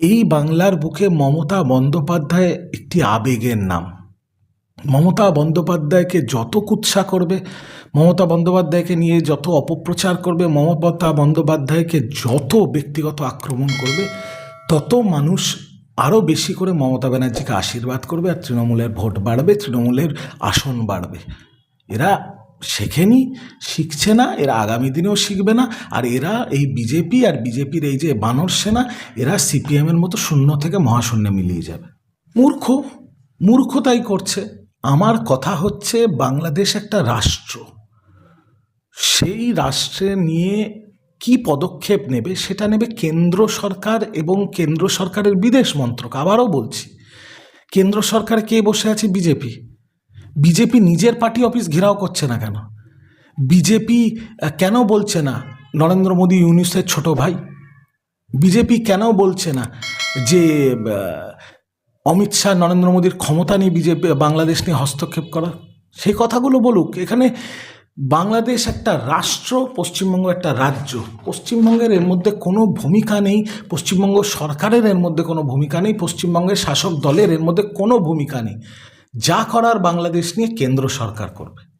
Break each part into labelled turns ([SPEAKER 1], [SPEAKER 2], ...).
[SPEAKER 1] এই বাংলার বুকে মমতা বন্দ্যোপাধ্যায় একটি আবেগের নাম। মমতা বন্দ্যোপাধ্যায়কে যত কুৎসা করবে, মমতা বন্দ্যোপাধ্যায়কে নিয়ে যত অপপ্রচার করবে, মমতা বন্দ্যোপাধ্যায়কে যত ব্যক্তিগত আক্রমণ করবে, তত মানুষ আরও বেশি করে মমতা ব্যানার্জিকে আশীর্বাদ করবে আর তৃণমূলের ভোট বাড়বে, তৃণমূলের আসন বাড়বে। এরা শেখেনি, শিখছে না, এরা আগামী দিনেও শিখবে না। আর এরা এই বিজেপি আর বিজেপির এই যে বানর সেনা, এরা সিপিএমের মতো শূন্য থেকে মহাশূন্যে মিলিয়ে যাবে। মূর্খ মূর্খ তাই করছে। আমার কথা হচ্ছে, বাংলাদেশ একটা রাষ্ট্র। সেই রাষ্ট্রে নিয়ে কি পদক্ষেপ নেবে, সেটা নেবে কেন্দ্র সরকার এবং কেন্দ্র সরকারের বিদেশ মন্ত্রক। আবারও বলছি, কেন্দ্র সরকার কে বসে আছে? বিজেপি। বিজেপি নিজের পার্টি অফিস ঘেরাও করছে না কেন? বিজেপি কেন বলছে না নরেন্দ্র মোদী ইউনিসের ছোট ভাই? বিজেপি কেন বলছে না যে অমিত শাহ নরেন্দ্র মোদীর ক্ষমতা নিয়ে বিজেপি, বাংলাদেশ নিয়ে হস্তক্ষেপ করা সেই কথাগুলো বলুক। এখানে বাংলাদেশ একটা রাষ্ট্র, পশ্চিমবঙ্গ একটা রাজ্য। পশ্চিমবঙ্গের এর মধ্যে কোনো ভূমিকা নেই, পশ্চিমবঙ্গ সরকারের এর মধ্যে কোনো ভূমিকা নেই, পশ্চিমবঙ্গের শাসক দলের এর মধ্যে কোনো ভূমিকা নেই। যা করার বাংলাদেশ নিয়ে কেন্দ্র সরকার করবে।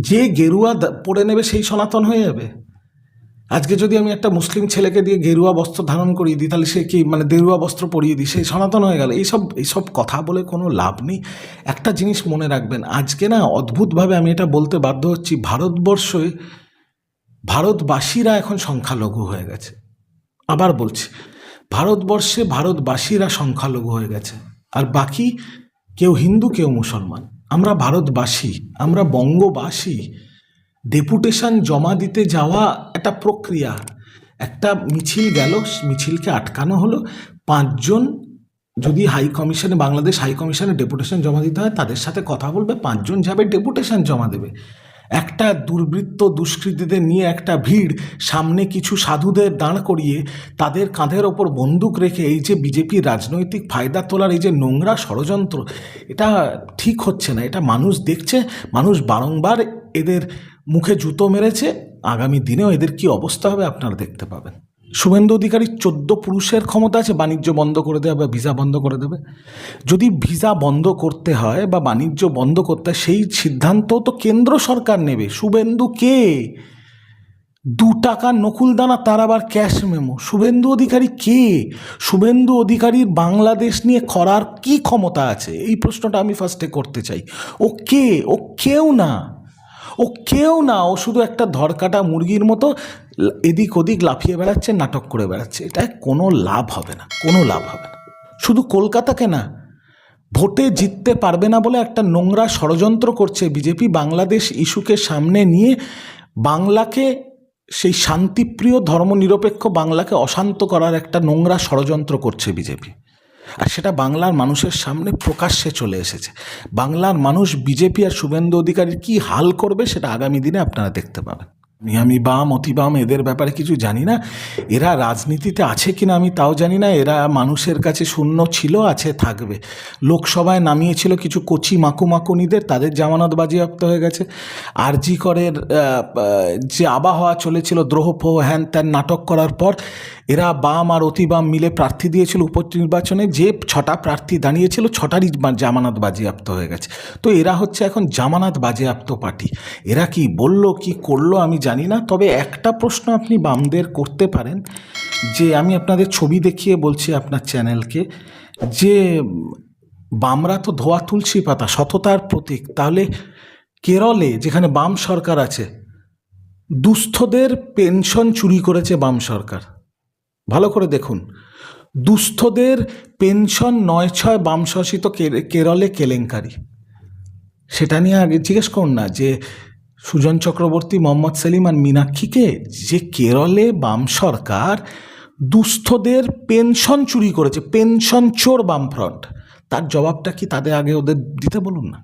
[SPEAKER 1] যে গেরুয়া পরে নেবে সেই সনাতন হয়ে যাবে। আজকে যদি আমি একটা মুসলিম ছেলেকে দিয়ে গেরুয়া বস্ত্র ধারণ করিয়ে দিই, তাহলে সে কি মানে গেরুয়া বস্ত্র পরিয়ে দিই? সেই সনাতন হয়ে গেল। এইসব এইসব কথা বলে কোনো লাভ নেই। একটা জিনিস মনে রাখবেন, আজকে না অদ্ভুতভাবে আমি এটা বলতে বাধ্য হচ্ছি, ভারতবর্ষে ভারতবাসীরা এখন সংখ্যালঘু হয়ে গেছে। আবার বলছি, ভারতবর্ষে ভারতবাসীরা সংখ্যালঘু হয়ে গেছে। আর বাকি কেউ হিন্দু, কেউ মুসলমান। আমরা ভারতবাসী, আমরা বঙ্গবাসী। ডেপুটেশন জমা দিতে যাওয়া একটা প্রক্রিয়া। একটা মিছিল গেল, মিছিলকে আটকানো হলো। পাঁচজন যদি হাই কমিশনে, বাংলাদেশ হাই কমিশনে ডেপুটেশন জমা দিতে হয়, তাদের সাথে কথা বলবে। পাঁচজন যাবে, ডেপুটেশন জমা দেবে। একটা দুর্বৃত্ত দুষ্কৃতীদের নিয়ে একটা ভিড়, সামনে কিছু সাধুদের দাঁড় করিয়ে তাদের কাঁধের ওপর বন্দুক রেখে এই যে বিজেপির রাজনৈতিক ফায়দা তোলার এই যে নোংরা ষড়যন্ত্র, এটা ঠিক হচ্ছে না। এটা মানুষ দেখছে, মানুষ বারংবার এদের মুখে জুতো মেরেছে। আগামী দিনেও এদের কি অবস্থা হবে আপনারা দেখতে পাবেন। শুভেন্দু অধিকারীর চোদ্দ পুরুষের ক্ষমতা আছে, বাণিজ্য বন্ধ করে দেবে বা ভিসা বন্ধ করে দেবে। যদি ভিসা বন্ধ করতে হয় বা বাণিজ্য বন্ধ করতে হয়, সেই সিদ্ধান্ত তো কেন্দ্র সরকার নেবে। শুভেন্দু কে? দু টাকা নকুল দানা, তার আবার ক্যাশ মেমো। শুভেন্দু অধিকারী কে? শুভেন্দু অধিকারীর বাংলাদেশ নিয়ে করার কি ক্ষমতা আছে? এই প্রশ্নটা আমি ফার্স্টে করতে চাই। ও কে? ও কেউ না। ও কেউ না, ও শুধু একটা ধরকাটা মুরগির মতো এদিক ওদিক লাফিয়ে বেড়াচ্ছে, নাটক করে বেড়াচ্ছে। এটা কোনো লাভ হবে না, কোনো লাভ হবে না। শুধু কলকাতাকে না, ভোটে জিততে পারবে না বলে একটা নোংরা ষড়যন্ত্র করছে বিজেপি, বাংলাদেশ ইস্যুকে সামনে নিয়ে বাংলাকে, সেই শান্তিপ্রিয় ধর্মনিরপেক্ষ বাংলাকে অশান্ত করার একটা নোংরা ষড়যন্ত্র করছে বিজেপি। আর সেটা বাংলার মানুষের সামনে প্রকাশ্যে চলে এসেছে। বাংলার মানুষ বিজেপি আর শুভেন্দু অধিকারীর কি হাল করবে সেটা আগামী দিনে আপনারা দেখতে পাবেন। আমি বাম অতি বাম এদের ব্যাপারে কিছু জানি না। এরা রাজনীতিতে আছে কিনা আমি তাও জানি না। এরা মানুষের কাছে শূন্য ছিল আছে থাকবে। লোকসভায় নামিয়েছিল কিছু কচি মাকু মাকুনিদের তাদের জামানত বাজেয়াপ্ত হয়ে গেছে। আরজি করের আহ, আহ, যে আবহাওয়া চলেছিল দ্রোহফোহ হ্যান ত্যান নাটক করার পর এরা বাম আর অতি বাম মিলে প্রার্থী দিয়েছিল উপনির্বাচনে, যে ছটা প্রার্থী দাঁড়িয়েছিল, ছটারই জামানত বাজেয়াপ্ত হয়ে গেছে। তো এরা হচ্ছে এখন জামানাত বাজেয়াপ্ত পার্টি। এরা কি বলল, কি করল আমি জানি না, তবে একটা প্রশ্ন আপনি বামদের করতে পারেন, যে আমি আপনাদের ছবি দেখিয়ে বলছি আপনার চ্যানেলকে, যে বামরা তো ধোয়া তুলসী পাতা, সততার প্রতীক। তাহলে কেরলে, যেখানে বাম সরকার আছে, দুস্থদের পেনশন চুরি করেছে বাম সরকার। ভালো করে দেখুন। দুস্থদের পেনশন নয় ছয় বাম শাসিত কে- কেরলে কেলেঙ্কারি। সেটা নিয়ে আগে জিজ্ঞেস করুন না যে সুজন চক্রবর্তী, মোহাম্মদ সেলিম আর মীনাক্ষীকে যে কেরলে বাম সরকার দুস্থদের পেনশন চুরি করেছে, পেনশন চোর বামফ্রন্ট, তার জবাবটা কি তাদের আগে ওদের দিতে বলুন না?